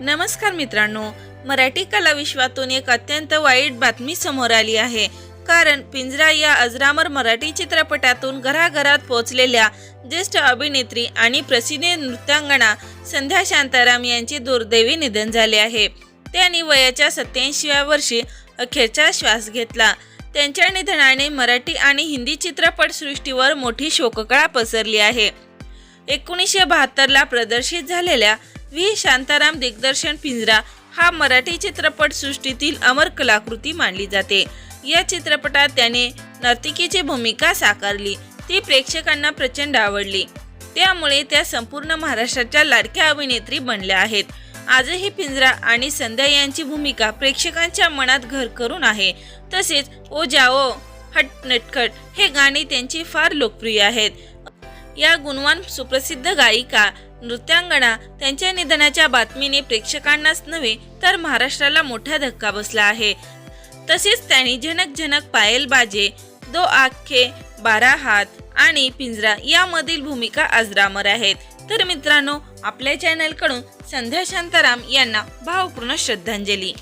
नमस्कार मित्रांनो मराठी कला विश्वातून एक अत्यंत वाईट बातमी समोर आली आहे. कारण पिंजरा या अजरामर मराठी चित्रपटातून घराघरात पोहोचलेल्या ज्येष्ठ अभिनेत्री आणि प्रसिद्ध नृत्यांगणा संध्या शांताराम यांचे दुर्दैवी निधन झाले आहे. त्यांनी वयाच्या सत्याऐंशीव्या वर्षी अखेरचा श्वास घेतला. त्यांच्या निधनाने मराठी आणि हिंदी चित्रपटसृष्टीवर मोठी शोककळा पसरली आहे. एकोणीसशे बहात्तरला प्रदर्शित झालेल्या व्ही. शांताराम दिग्दर्शन पिंजरा हा मराठी चित्रपट सृष्टीतील अमर कलाकृती मानली जाते. या चित्रपटात त्याने नर्तिकेची भूमिका साकारली. ती प्रेक्षकांना प्रचंड आवडली. त्यामुळे त्या संपूर्ण महाराष्ट्राच्या लाडक्या अभिनेत्री बनल्या आहेत. आजही पिंजरा आणि संध्या यांची भूमिका प्रेक्षकांच्या मनात घर करून आहे. तसेच ओ जाओ हट नटखट हे गाणे त्यांची फार लोकप्रिय आहेत. या गुणवान सुप्रसिद्ध गायिका नृत्यांगना त्यांच्या निधनाच्या बातमीने प्रेक्षकांनाच नव्हे तर महाराष्ट्राला मोठा धक्का बसला आहे. तसेच त्यांनी झनक झनक पायल बाजे दो आखे बारा हात आणि पिंजरा यामधील भूमिका अजरामर आहेत. तर मित्रांनो आपल्या चॅनलकडून संध्या शांताराम यांना भावपूर्ण श्रद्धांजली.